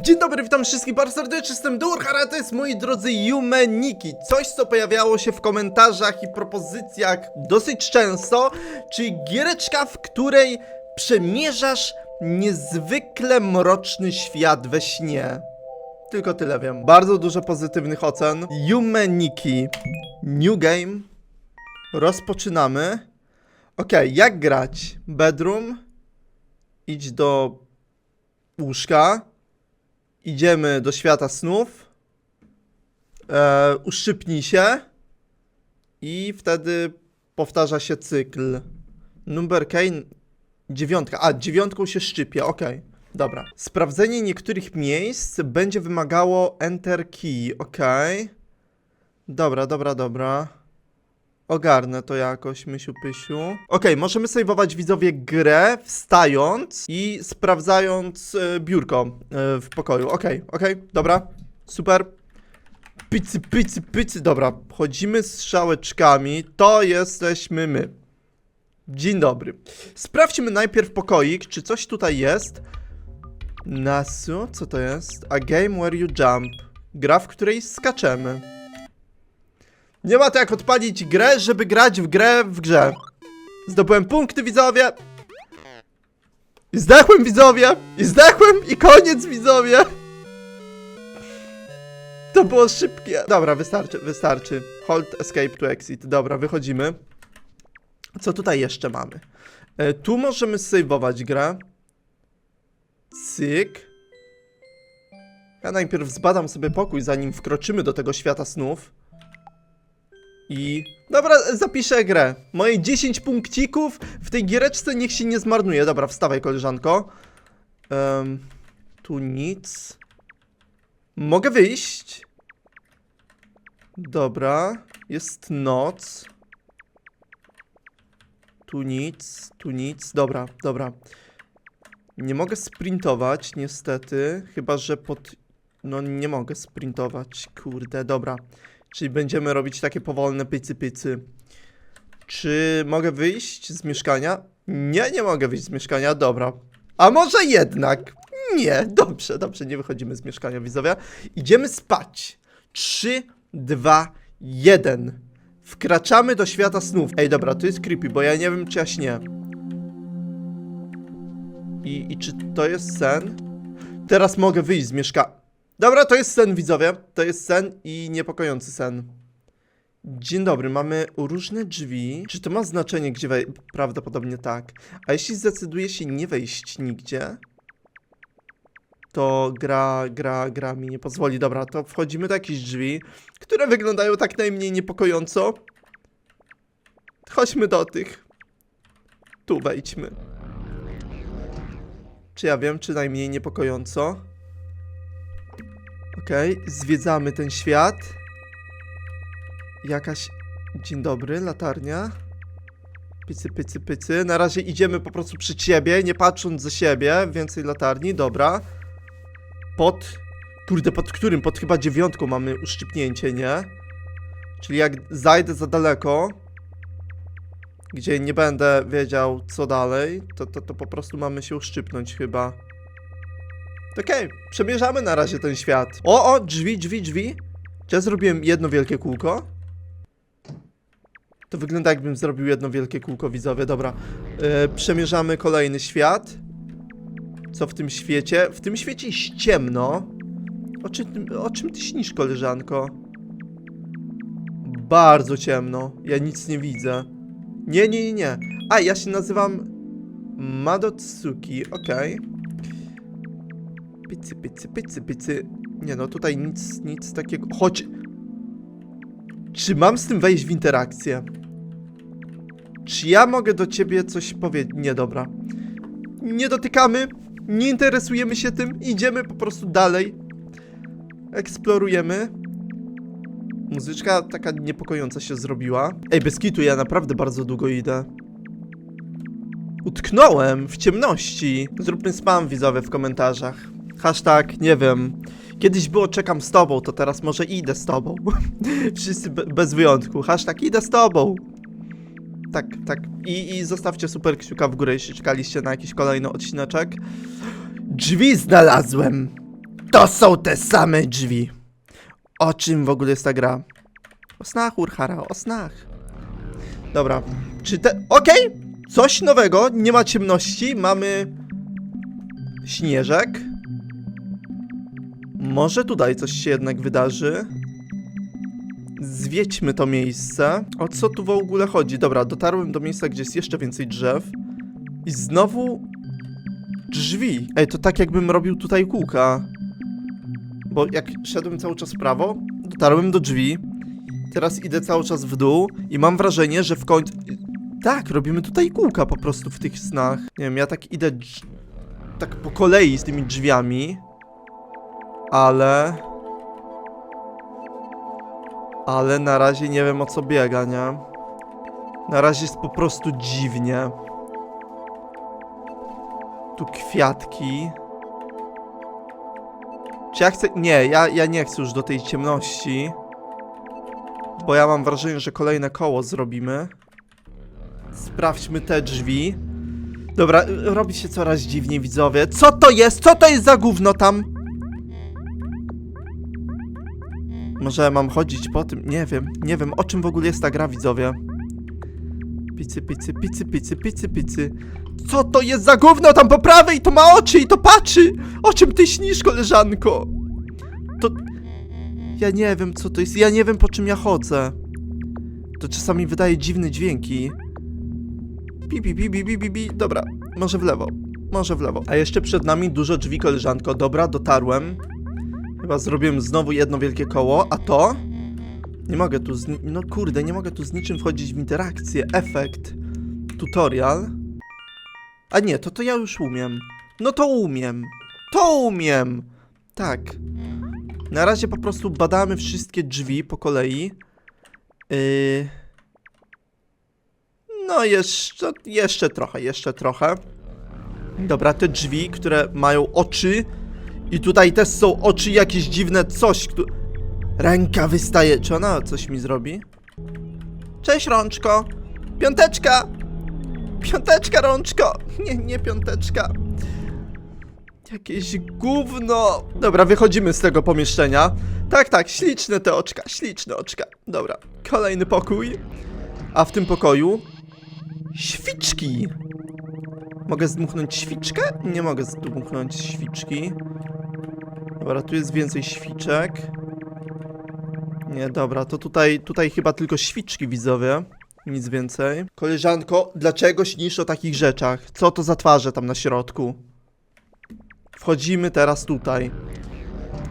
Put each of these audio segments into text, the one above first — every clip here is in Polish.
Dzień dobry, witam wszystkich bardzo serdecznie, jestem Durhar, a to jest moi drodzy Jumeniki. Coś, co pojawiało się w komentarzach i propozycjach dosyć często, czyli giereczka, w której przemierzasz niezwykle mroczny świat we śnie. Tylko tyle wiem. Bardzo dużo pozytywnych ocen. Jumeniki. New game. Rozpoczynamy. Okej, jak grać? Bedroom. Idź do łóżka. Idziemy do świata snów. E, uszczypnij się. I wtedy powtarza się cykl. Number Kane. Dziewiątka. A, dziewiątką się szczypie, okej. Dobra. Sprawdzenie niektórych miejsc będzie wymagało Enter Key, okej. Dobra, dobra, dobra. Ogarnę to jakoś, mysiu pysiu. Okej, możemy sejwować widzowie grę wstając i sprawdzając e, biurko e, w pokoju. Okej, okej, dobra. Super. Pycy, pycy, pycy. Dobra, chodzimy z strzałeczkami. To jesteśmy my. Dzień dobry. Sprawdźmy najpierw pokoik, czy coś tutaj jest. Nasu, co to jest? A game where you jump. Gra, w której skaczemy. Nie ma to jak odpalić grę, żeby grać w grę w grze. Zdobyłem punkty, widzowie. I zdechłem, widzowie. I zdechłem i koniec, widzowie. To było szybkie. Dobra, wystarczy, wystarczy. Hold escape to exit. Dobra, wychodzimy. Co tutaj jeszcze mamy? E, tu możemy sejwować grę. Cyk. Ja najpierw zbadam sobie pokój, zanim wkroczymy do tego świata snów. I. Dobra, zapiszę grę. Moje 10 punkcików w tej giereczce niech się nie zmarnuje. Dobra, wstawaj, koleżanko. Em, tu nic. Mogę wyjść. Dobra, jest noc. Tu nic, tu nic. Dobra, dobra. Nie mogę sprintować, niestety. Chyba, że pod. No, nie mogę sprintować. Kurde, dobra. Czyli będziemy robić takie powolne pycy pycy. Czy mogę wyjść z mieszkania? Nie, nie mogę wyjść z mieszkania, dobra. A może jednak? Nie, dobrze, dobrze, nie wychodzimy z mieszkania, widzowie. Idziemy spać. 3, 2, 1. Wkraczamy do świata snów. Ej, dobra, to jest creepy, bo ja nie wiem, czy ja śnię. I, I czy to jest sen? Teraz mogę wyjść z mieszkania. Dobra, to jest sen, widzowie. To jest sen i niepokojący sen. Dzień dobry, mamy różne drzwi. Czy to ma znaczenie, gdzie wejść? Prawdopodobnie tak. A jeśli zdecyduję się nie wejść nigdzie, to gra, gra, gra mi nie pozwoli. Dobra, to wchodzimy do jakichś drzwi, które wyglądają tak najmniej niepokojąco. Chodźmy do tych. Tu wejdźmy. Czy ja wiem, czy najmniej niepokojąco? Okej, zwiedzamy ten świat. Jakaś. Dzień dobry, latarnia. Pycy, pycy, pycy. Na razie idziemy po prostu przy ciebie, nie patrząc za siebie. Więcej latarni, dobra. Pod. Kurde, pod którym? Pod chyba dziewiątką mamy uszczypnięcie, nie? Czyli jak zajdę za daleko, gdzie nie będę wiedział co dalej, to, to, to po prostu mamy się uszczypnąć chyba. Okej, przemierzamy na razie ten świat. O, o, drzwi, drzwi, drzwi. Czy ja zrobiłem jedno wielkie kółko? To wygląda jakbym zrobił jedno wielkie kółko, widzowie. Dobra, e, przemierzamy kolejny świat. Co w tym świecie? W tym świecie jest ciemno. O czym, o czym ty śnisz, koleżanko? Bardzo ciemno. Ja nic nie widzę. Nie, nie, nie. A, ja się nazywam Madotsuki, okej. Pycy, pycy, pycy, pycy. Nie no, tutaj nic, nic takiego. Chodź. Czy mam z tym wejść w interakcję? Czy ja mogę do ciebie coś powiedzieć? Nie, dobra. Nie dotykamy, nie interesujemy się tym, idziemy po prostu dalej. Eksplorujemy. Muzyczka taka niepokojąca się zrobiła. Ej, bez kitu, ja naprawdę bardzo długo idę. Utknąłem w ciemności. Zróbmy spam widzowie w komentarzach. Hashtag, nie wiem. Kiedyś było czekam z tobą, to teraz może idę z tobą. Wszyscy be bez wyjątku. Hashtag idę z tobą. Tak, tak. I, I zostawcie super kciuka w górę, jeśli czekaliście na jakiś kolejny odcineczek. Drzwi znalazłem! To są te same drzwi. O czym w ogóle jest ta gra? O snach, Urhara, o snach. Dobra, czy te... Okej, coś nowego, nie ma ciemności, mamy... Śnieżek. Może tutaj coś się jednak wydarzy. Zwiedźmy to miejsce. O co tu w ogóle chodzi? Dobra, dotarłem do miejsca, gdzie jest jeszcze więcej drzew. I znowu... Drzwi. Ej, to tak jakbym robił tutaj kółka. Bo jak szedłem cały czas w prawo, dotarłem do drzwi. Teraz idę cały czas w dół i mam wrażenie, że w końcu... Tak, robimy tutaj kółka po prostu w tych snach. Nie wiem, ja tak idę tak po kolei z tymi drzwiami. Ale... Ale na razie nie wiem o co biega, nie? Na razie jest po prostu dziwnie. Tu kwiatki. Czy ja chcę... Nie, ja, ja nie chcę już do tej ciemności. Bo ja mam wrażenie, że kolejne koło zrobimy. Sprawdźmy te drzwi. Dobra, robi się coraz dziwniej, widzowie. Co to jest? Co to jest za gówno tam? Może mam chodzić po tym? Nie wiem. Nie wiem, o czym w ogóle jest ta gra, widzowie. Picy, picy, picy, picy, picy, picy. Co to jest za gówno tam po prawej? To ma oczy i to patrzy! O czym ty śnisz, koleżanko? To... Ja nie wiem, co to jest. Ja nie wiem, po czym ja chodzę. To czasami wydaje dziwne dźwięki. Pi, pi, pi, pi, pi, pi, pi. Dobra, może w lewo. Może w lewo. A jeszcze przed nami dużo drzwi, koleżanko. Dobra, dotarłem. Chyba zrobiłem znowu jedno wielkie koło, a to... Nie mogę tu z... No kurde, nie mogę tu z niczym wchodzić w interakcję. Efekt. Tutorial. A nie, to to ja już umiem. No to umiem. To umiem. Tak. Na razie po prostu badamy wszystkie drzwi po kolei. Yy... No jeszcze, jeszcze trochę, jeszcze trochę. Dobra, te drzwi, które mają oczy. I tutaj też są oczy jakieś dziwne coś, które... Ręka wystaje. Czy ona coś mi zrobi? Cześć, rączko. Piąteczka. Piąteczka, rączko. Nie, nie piąteczka. Jakieś gówno. Dobra, wychodzimy z tego pomieszczenia. Tak, tak, śliczne te oczka, śliczne oczka. Dobra, kolejny pokój. A w tym pokoju świczki. Mogę zdmuchnąć świczkę? Nie mogę zdmuchnąć świczki. Dobra, tu jest więcej świczek. Nie, dobra, to tutaj, tutaj chyba tylko świczki widzowie. Nic więcej. Koleżanko, dlaczego śnisz o takich rzeczach? Co to za twarze tam na środku? Wchodzimy teraz tutaj.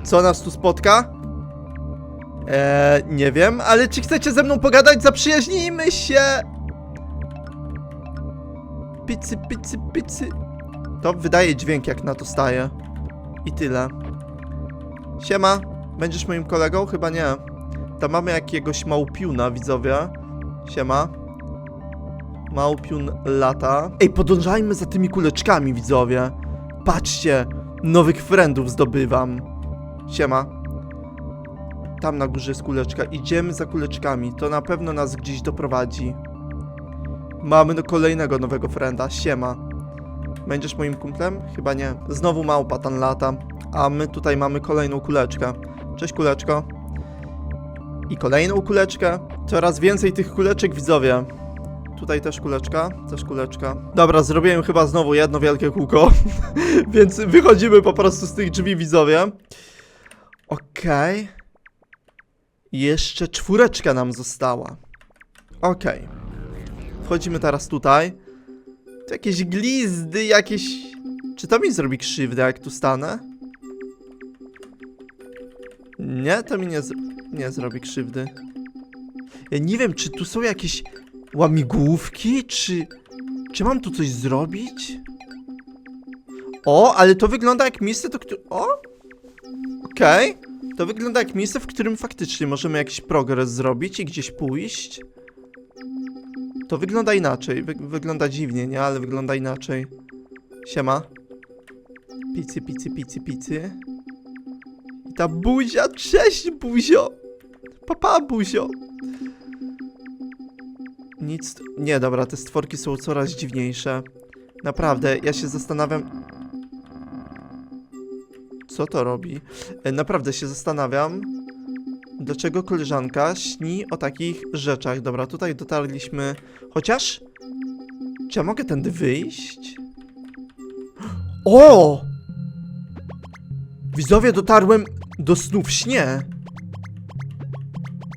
Co nas tu spotka? Eee, nie wiem, ale czy chcecie ze mną pogadać? Zaprzyjaźnijmy się! Picy, picy, picy. To wydaje dźwięk, jak na to staje. I tyle. Siema, będziesz moim kolegą? Chyba nie. Tam mamy jakiegoś małpiuna, widzowie. Siema. Małpiun lata. Ej, podążajmy za tymi kuleczkami, widzowie. Patrzcie, nowych friendów zdobywam. Siema. Tam na górze jest kuleczka. Idziemy za kuleczkami. To na pewno nas gdzieś doprowadzi. Mamy kolejnego nowego frienda. Siema. Będziesz moim kumplem? Chyba nie. Znowu małpa tam lata. A my tutaj mamy kolejną kuleczkę. Cześć kuleczko. I kolejną kuleczkę. Coraz więcej tych kuleczek widzowie. Tutaj też kuleczka, też kuleczka. Dobra, zrobiłem chyba znowu jedno wielkie kółko. Więc wychodzimy po prostu z tych drzwi widzowie. Okej. Jeszcze czwóreczka nam została. Okej. Wchodzimy teraz tutaj. Tu jakieś glizdy, jakieś... Czy to mi zrobi krzywdę, jak tu stanę? Nie, to mi nie, z... nie zrobi krzywdy. Ja nie wiem, czy tu są jakieś łamigłówki, czy... Czy mam tu coś zrobić? O, ale to wygląda jak miejsce, to. O! Okej. To wygląda jak miejsce, w którym faktycznie możemy jakiś progres zrobić i gdzieś pójść. To wygląda inaczej. Wy wygląda dziwnie, nie? Ale wygląda inaczej. Siema. Picy, picy, picy, picy. I ta buzia, cześć buzio. Papa buzio. Nic. Nie, dobra, te stworki są coraz dziwniejsze. Naprawdę, ja się zastanawiam. Co to robi? E, Naprawdę się zastanawiam, dlaczego koleżanka śni o takich rzeczach. Dobra, tutaj dotarliśmy. Chociaż. Czy ja mogę tędy wyjść? O! Widzowie, dotarłem do snu w śnie.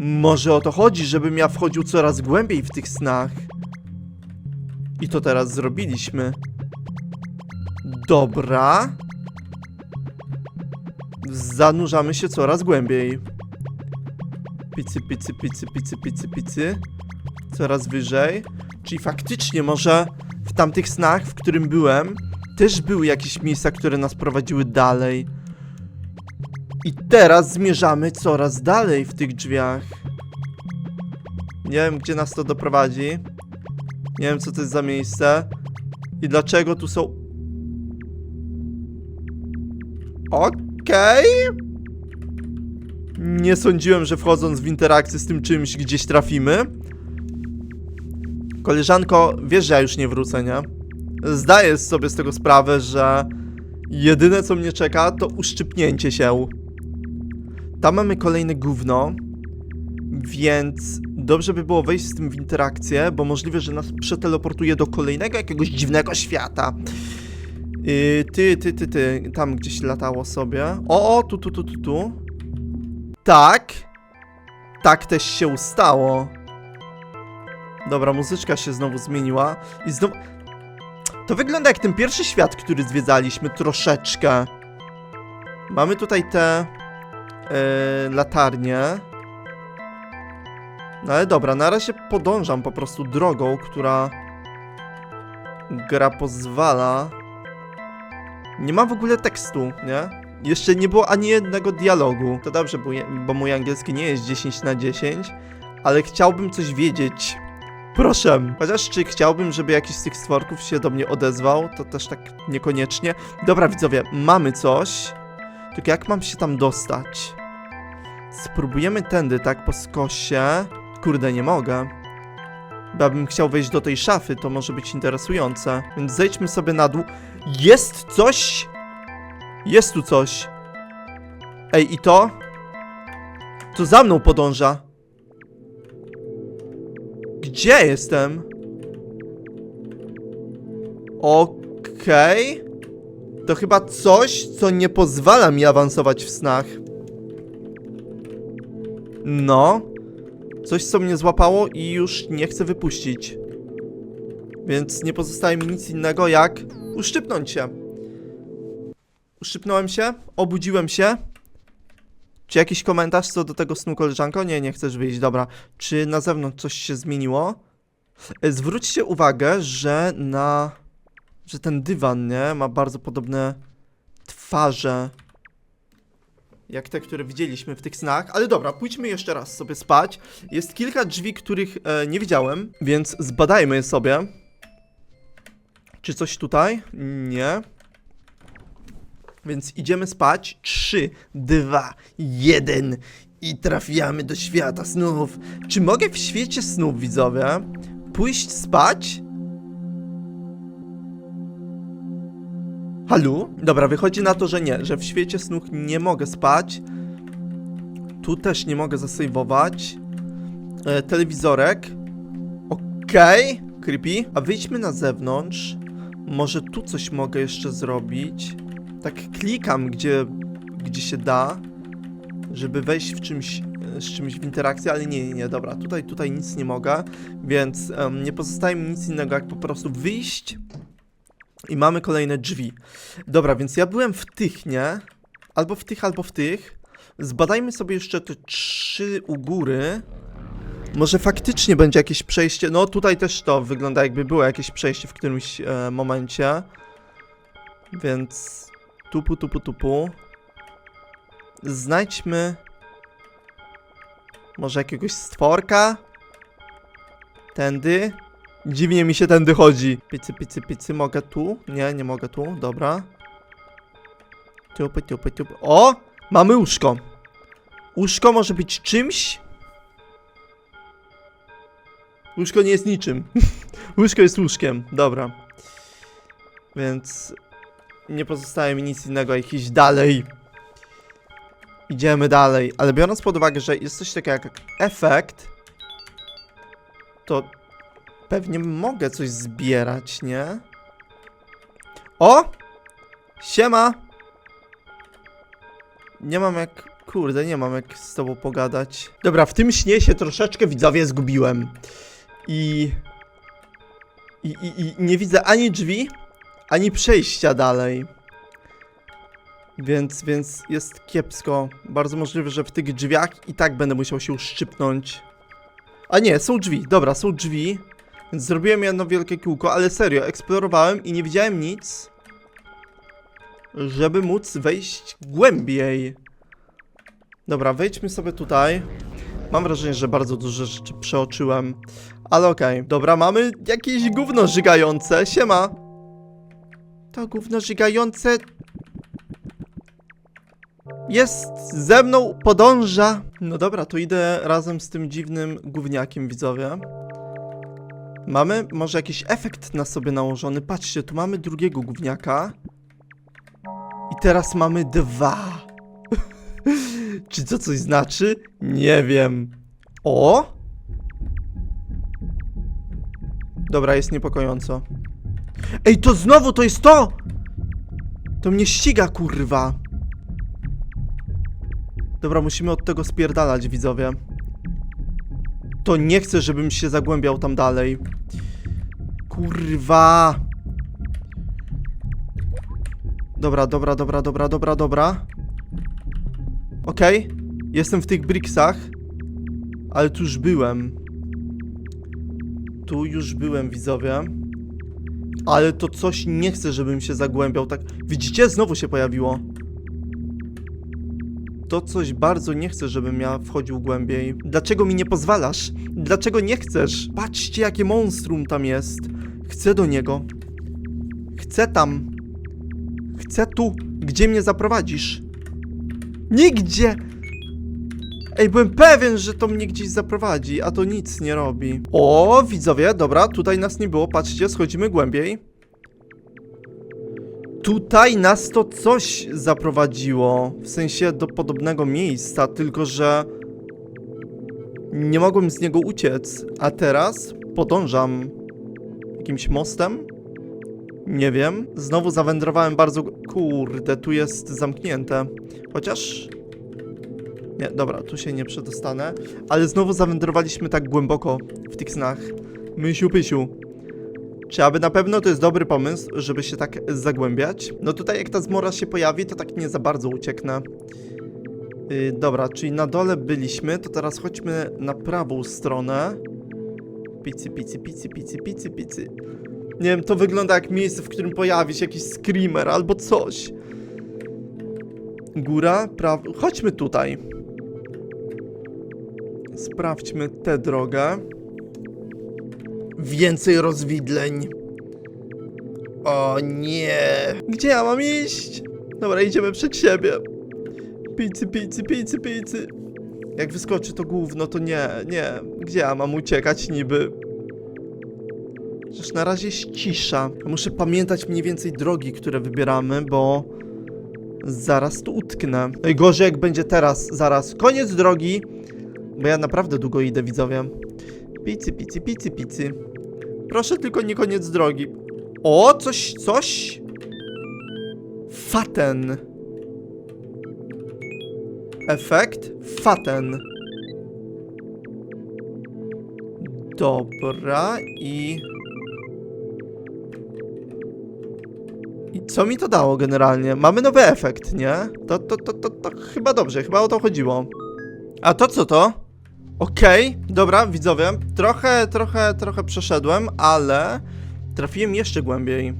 Może o to chodzi, żebym ja wchodził coraz głębiej w tych snach. I to teraz zrobiliśmy. Dobra. Zanurzamy się coraz głębiej. Picy, picy, picy, picy, picy, picy. Coraz wyżej. Czyli faktycznie może w tamtych snach, w którym byłem, też były jakieś miejsca, które nas prowadziły dalej. I teraz zmierzamy coraz dalej w tych drzwiach. Nie wiem, gdzie nas to doprowadzi. Nie wiem, co to jest za miejsce. I dlaczego tu są... Okej. Nie sądziłem, że wchodząc w interakcję z tym czymś gdzieś trafimy. Koleżanko, wiesz, że ja już nie wrócę, nie? Zdaję sobie z tego sprawę, że jedyne co mnie czeka to uszczypnięcie się. Tam mamy kolejne gówno, więc dobrze by było wejść z tym w interakcję, bo możliwe, że nas przeteleportuje do kolejnego jakiegoś dziwnego świata. Yy, ty, ty, ty, ty, tam gdzieś latało sobie. O, o, tu, tu, tu, tu, tu. Tak. Tak też się stało. Dobra, muzyczka się znowu zmieniła. I znowu... To wygląda jak ten pierwszy świat, który zwiedzaliśmy troszeczkę. Mamy tutaj te... Yy, latarnie. No ale dobra, na razie podążam po prostu drogą, która... Gra pozwala... Nie ma w ogóle tekstu, nie? Jeszcze nie było ani jednego dialogu. To dobrze, bo, bo mój angielski nie jest 10 na 10, ale chciałbym coś wiedzieć. Proszę. Chociaż czy chciałbym, żeby jakiś z tych stworków się do mnie odezwał, to też tak niekoniecznie. Dobra, widzowie, mamy coś. Tylko jak mam się tam dostać? Spróbujemy tędy, tak, po skosie. Kurde, nie mogę. Bo bym chciał wejść do tej szafy, to może być interesujące. Więc zejdźmy sobie na dół. Jest coś! Jest tu coś. Ej, i to? To za mną podąża. Gdzie jestem? Okej. To chyba coś, co nie pozwala mi awansować w snach. No. Coś, co mnie złapało i już nie chcę wypuścić. Więc nie pozostaje mi nic innego jak uszczypnąć się. Uszczypnąłem się, obudziłem się. Czy jakiś komentarz co do tego snu, koleżanko? Nie, nie chcesz wyjść, dobra. Czy na zewnątrz coś się zmieniło? E, Zwróćcie uwagę, że na... że ten dywan, nie? Ma bardzo podobne twarze. Jak te, które widzieliśmy w tych snach. Ale dobra, pójdźmy jeszcze raz sobie spać. Jest kilka drzwi, których e, nie widziałem, więc zbadajmy je sobie. Czy coś tutaj? Nie. Więc idziemy spać. 3, 2, 1 i trafiamy do świata snów. Czy mogę w świecie snów, widzowie, pójść spać? Halu? Dobra, wychodzi na to, że nie, że w świecie snów nie mogę spać. Tu też nie mogę zasejwować. E, telewizorek. Okej. Creepy. A wyjdźmy na zewnątrz. Może tu coś mogę jeszcze zrobić. Tak klikam, gdzie, gdzie się da, żeby wejść w czymś, z czymś w interakcję, ale nie, nie, nie, dobra, tutaj, tutaj nic nie mogę, więc em, nie pozostaje mi nic innego, jak po prostu wyjść i mamy kolejne drzwi. Dobra, więc ja byłem w tych, nie? Albo w tych, albo w tych. Zbadajmy sobie jeszcze te trzy u góry. Może faktycznie będzie jakieś przejście. No tutaj też to wygląda jakby było jakieś przejście w którymś e, momencie. Więc tupu, tupu, tupu. Znajdźmy może jakiegoś stworka. Tędy. Dziwnie mi się tędy chodzi. Picy, picy, picy. Mogę tu? Nie, nie mogę tu. Dobra. Tupy, tupy, tupy. O! Mamy łóżko. Łóżko może być czymś? Łóżko nie jest niczym. Łóżko jest łóżkiem. Dobra. Więc nie pozostaje mi nic innego jak iść dalej. Idziemy dalej, ale biorąc pod uwagę, że jest coś takiego jak efekt, to pewnie mogę coś zbierać, nie? O! Siema! Nie mam jak... Kurde, nie mam jak z tobą pogadać. Dobra, w tym śnie się troszeczkę widzowie zgubiłem. I... I, i, I nie widzę ani drzwi, ani przejścia dalej. Więc, więc jest kiepsko. Bardzo możliwe, że w tych drzwiach i tak będę musiał się uszczypnąć. A nie, są drzwi. Dobra, są drzwi. Więc zrobiłem jedno wielkie kółko, ale serio, eksplorowałem i nie widziałem nic, żeby móc wejść głębiej. Dobra, wejdźmy sobie tutaj. Mam wrażenie, że bardzo dużo rzeczy przeoczyłem. Ale okej. Dobra, mamy jakieś gówno żygające. Siema. To gówno żygające jest ze mną, podąża. No dobra, to idę razem z tym dziwnym gówniakiem, widzowie. Mamy może jakiś efekt na sobie nałożony. Patrzcie, tu mamy drugiego gówniaka. I teraz mamy dwa. Czy to coś znaczy? Nie wiem. O! Dobra, jest niepokojąco. Ej, to znowu to jest to! To mnie ściga, kurwa. Dobra, musimy od tego spierdalać, widzowie. To nie chcę, żebym się zagłębiał tam dalej. Kurwa. Dobra, dobra, dobra, dobra, dobra, dobra. Okej. Jestem w tych bricksach. Ale tu już byłem. Tu już byłem, widzowie. Ale to coś nie chcę, żebym się zagłębiał tak. Widzicie? Znowu się pojawiło. To coś bardzo nie chcę, żebym ja wchodził głębiej. Dlaczego mi nie pozwalasz? Dlaczego nie chcesz? Patrzcie, jakie monstrum tam jest. Chcę do niego. Chcę tam. Chcę tu. Gdzie mnie zaprowadzisz? Nigdzie! Ej, byłem pewien, że to mnie gdzieś zaprowadzi, a to nic nie robi. O, widzowie, dobra, tutaj nas nie było, patrzcie, schodzimy głębiej. Tutaj nas to coś zaprowadziło, w sensie do podobnego miejsca, tylko że nie mogłem z niego uciec, a teraz podążam jakimś mostem. Nie wiem, znowu zawędrowałem bardzo... Kurde, tu jest zamknięte. Chociaż... Nie, dobra, tu się nie przedostanę. Ale znowu zawędrowaliśmy tak głęboko w tych snach. Mysiu pysiu. Czy aby na pewno to jest dobry pomysł, żeby się tak zagłębiać? No tutaj jak ta zmora się pojawi, to tak nie za bardzo ucieknę. Yy, dobra, czyli na dole byliśmy, to teraz chodźmy na prawą stronę. Picy, picy, picy, picy, picy, picy. Nie wiem, to wygląda jak miejsce, w którym pojawi się jakiś screamer albo coś. Góra, prawo. Chodźmy tutaj. Sprawdźmy tę drogę. Więcej rozwidleń. O nie. Gdzie ja mam iść? Dobra, idziemy przed siebie. Picy, picy, picy, picy. Jak wyskoczy to gówno, to nie, nie. Gdzie ja mam uciekać niby? Przecież na razie jest cisza. Muszę pamiętać mniej więcej drogi, które wybieramy, bo zaraz tu utknę. Najgorzej jak będzie teraz, zaraz. Koniec drogi, bo ja naprawdę długo idę, widzowie. Picy, picy, picy, picy. Proszę tylko nie koniec drogi. O, coś, coś. Faten. Efekt faten. Dobra i... I co mi to dało generalnie? Mamy nowy efekt, nie? To, to, to, to, to chyba dobrze, chyba o to chodziło. A to co to? Okej, dobra, widzowie. Trochę, trochę, trochę przeszedłem, ale trafiłem jeszcze głębiej.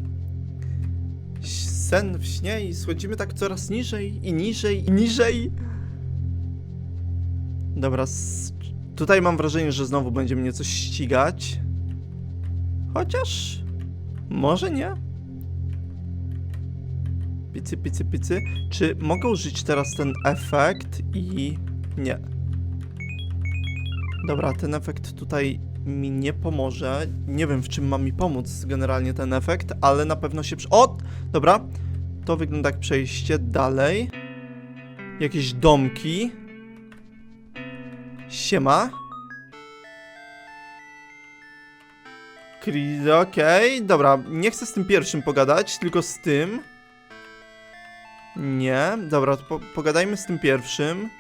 Sen w śnie i schodzimy tak coraz niżej i niżej i niżej. Dobra, s- tutaj mam wrażenie, że znowu będzie mnie coś ścigać. Chociaż... Może nie? Picy, picy, picy. Czy mogę użyć teraz ten efekt i... Nie. Dobra, ten efekt tutaj mi nie pomoże. Nie wiem, w czym ma mi pomóc generalnie ten efekt, ale na pewno się... Przy... O! Dobra. To wygląda jak przejście dalej. Jakieś domki. Siema. Kri- Okej, dobra, nie chcę z tym pierwszym pogadać, tylko z tym. Nie, dobra, po pogadajmy z tym pierwszym.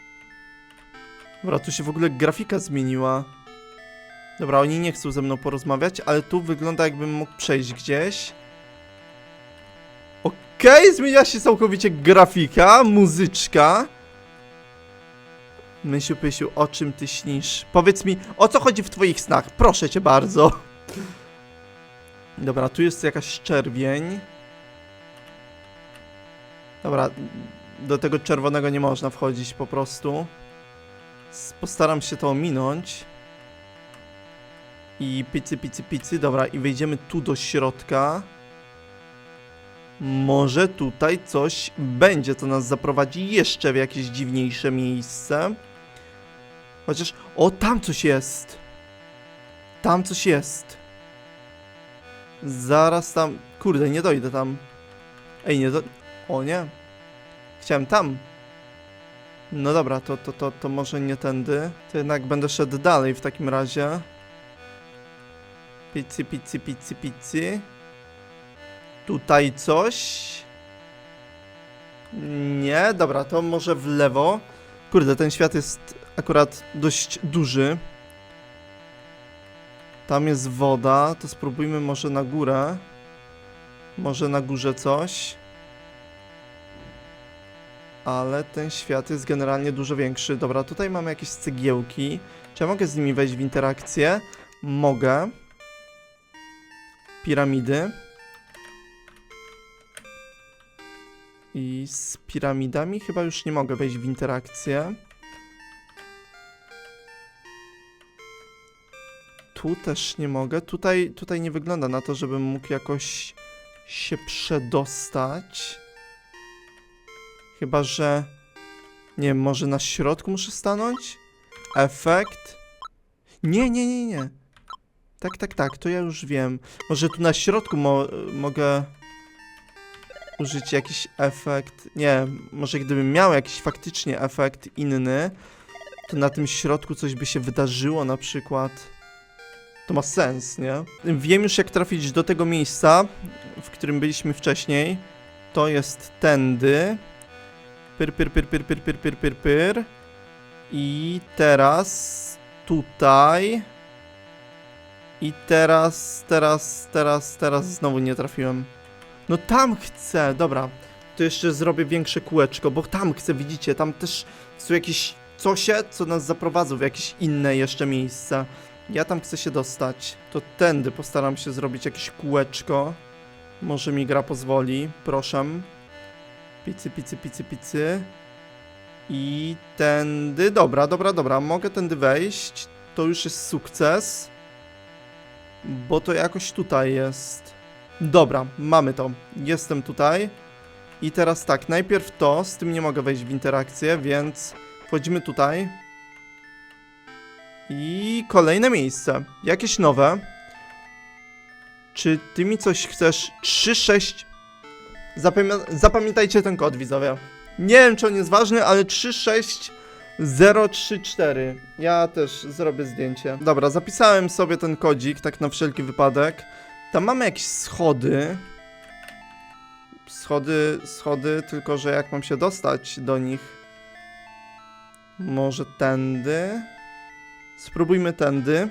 Dobra, tu się w ogóle grafika zmieniła. Dobra, oni nie chcą ze mną porozmawiać, ale tu wygląda jakbym mógł przejść gdzieś. Okej, zmieniła się całkowicie grafika, muzyczka. Mysiu, Pysiu, o czym ty śnisz? Powiedz mi, o co chodzi w twoich snach? Proszę cię bardzo. Dobra, tu jest jakaś czerwień. Dobra, do tego czerwonego nie można wchodzić po prostu. Postaram się to ominąć. I picy, picy, picy. Dobra, i wejdziemy tu do środka. Może tutaj coś będzie, co nas zaprowadzi jeszcze w jakieś dziwniejsze miejsce. Chociaż, o, tam coś jest. Tam coś jest. Zaraz tam, kurde, nie dojdę tam. Ej, nie do... O nie. Chciałem tam. No dobra, to, to, to, to może nie tędy. To jednak będę szedł dalej w takim razie. Picy, picy, picy, picy. Tutaj coś. Nie, dobra, to może w lewo. Kurde, ten świat jest akurat dość duży. Tam jest woda, to spróbujmy może na górę. Może na górze coś. Ale ten świat jest generalnie dużo większy. Dobra, tutaj mamy jakieś cegiełki. Czy ja mogę z nimi wejść w interakcję? Mogę. Piramidy. I z piramidami chyba już nie mogę wejść w interakcję. Tu też nie mogę. Tutaj, tutaj nie wygląda na to, żebym mógł jakoś się przedostać. Chyba, że... Nie może na środku muszę stanąć? Efekt? Nie, nie, nie, nie. Tak, tak, tak, to ja już wiem. Może tu na środku mo mogę użyć jakiś efekt. Nie, może gdybym miał jakiś faktycznie efekt inny, to na tym środku coś by się wydarzyło na przykład. To ma sens, nie? Wiem już jak trafić do tego miejsca, w którym byliśmy wcześniej. To jest tędy. Pyr, pyr, pyr, pyr, pyr, pyr, pyr, pyr, pyr. I teraz tutaj. I teraz, teraz, teraz, teraz znowu nie trafiłem. No tam chcę, dobra. To jeszcze zrobię większe kółeczko, bo tam chcę, widzicie, tam też są jakieś cosie, co nas zaprowadzą w jakieś inne jeszcze miejsca. Ja tam chcę się dostać. To tędy postaram się zrobić jakieś kółeczko. Może mi gra pozwoli, proszę. Picy, picy, picy, picy. I tędy, dobra, dobra, dobra, mogę tędy wejść. To już jest sukces. Bo to jakoś tutaj jest. Dobra, mamy to. Jestem tutaj. I teraz tak, najpierw to, z tym nie mogę wejść w interakcję, więc wchodzimy tutaj. I kolejne miejsce. Jakieś nowe. Czy ty mi coś chcesz? 3, 6. Zapamię- zapamiętajcie ten kod, widzowie. Nie wiem, czy on jest ważny, ale 3, 6, 0, 3, 4. Ja też zrobię zdjęcie. Dobra, zapisałem sobie ten kodzik, tak na wszelki wypadek. Tam mamy jakieś schody. Schody, schody, tylko że jak mam się dostać do nich? Może tędy? Spróbujmy tędy.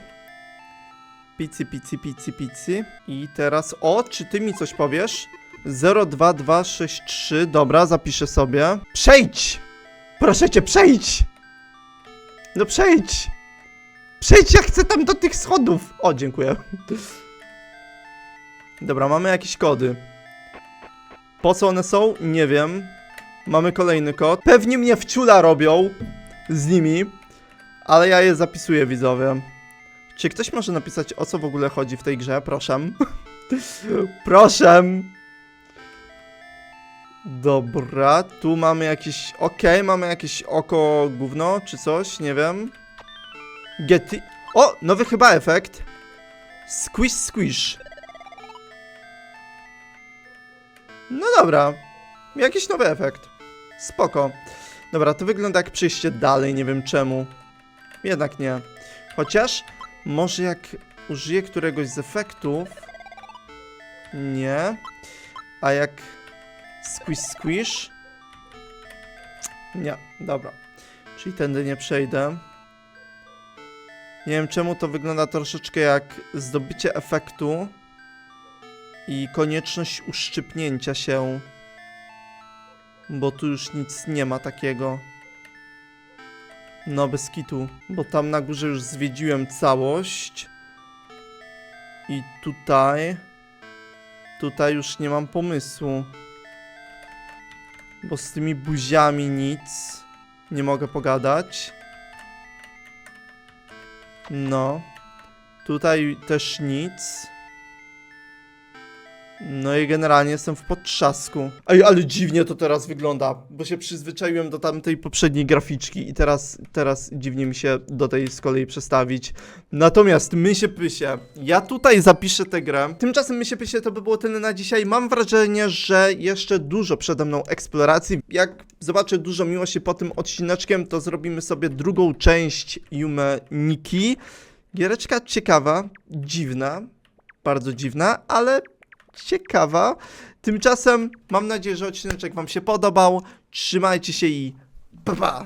Pici, pici, pici, pici. I teraz, o, czy ty mi coś powiesz? 02263, dobra, zapiszę sobie. Przejdź! Proszę cię, przejdź! No przejdź! Przejdź, ja chcę tam do tych schodów! O, dziękuję. Dobra, mamy jakieś kody. Po co one są? Nie wiem. Mamy kolejny kod. Pewnie mnie wciula robią z nimi, ale ja je zapisuję, widzowie. Czy ktoś może napisać, o co w ogóle chodzi w tej grze? Proszę. Proszę. Dobra, tu mamy jakieś... Okej, mamy jakieś oko gówno, czy coś, nie wiem. Getty... O, nowy chyba efekt. Squish, squish. No dobra, jakiś nowy efekt. Spoko. Dobra, to wygląda jak przejście dalej, nie wiem czemu. Jednak nie. Chociaż może jak użyję któregoś z efektów. Nie. A jak squish squish. Nie, dobra. Czyli tędy nie przejdę. Nie wiem czemu to wygląda troszeczkę jak zdobycie efektu i konieczność uszczypnięcia się. Bo tu już nic nie ma takiego. No bez kitu, bo tam na górze już zwiedziłem całość. I tutaj... Tutaj już nie mam pomysłu. Bo z tymi buziami nic. Nie mogę pogadać. No. Tutaj też nic. No i generalnie jestem w potrzasku. Ej, ale dziwnie to teraz wygląda, bo się przyzwyczaiłem do tamtej poprzedniej graficzki i teraz, teraz dziwnie mi się do tej z kolei przestawić. Natomiast Mysie Pysie, ja tutaj zapiszę tę grę. Tymczasem Mysie Pysie to by było tyle na dzisiaj. Mam wrażenie, że jeszcze dużo przede mną eksploracji. Jak zobaczę dużo miłości po tym odcineczkiem, to zrobimy sobie drugą część Yume Niki. Giereczka ciekawa, dziwna, bardzo dziwna, ale ciekawa. Tymczasem mam nadzieję, że odcineczek Wam się podobał. Trzymajcie się i pa pa!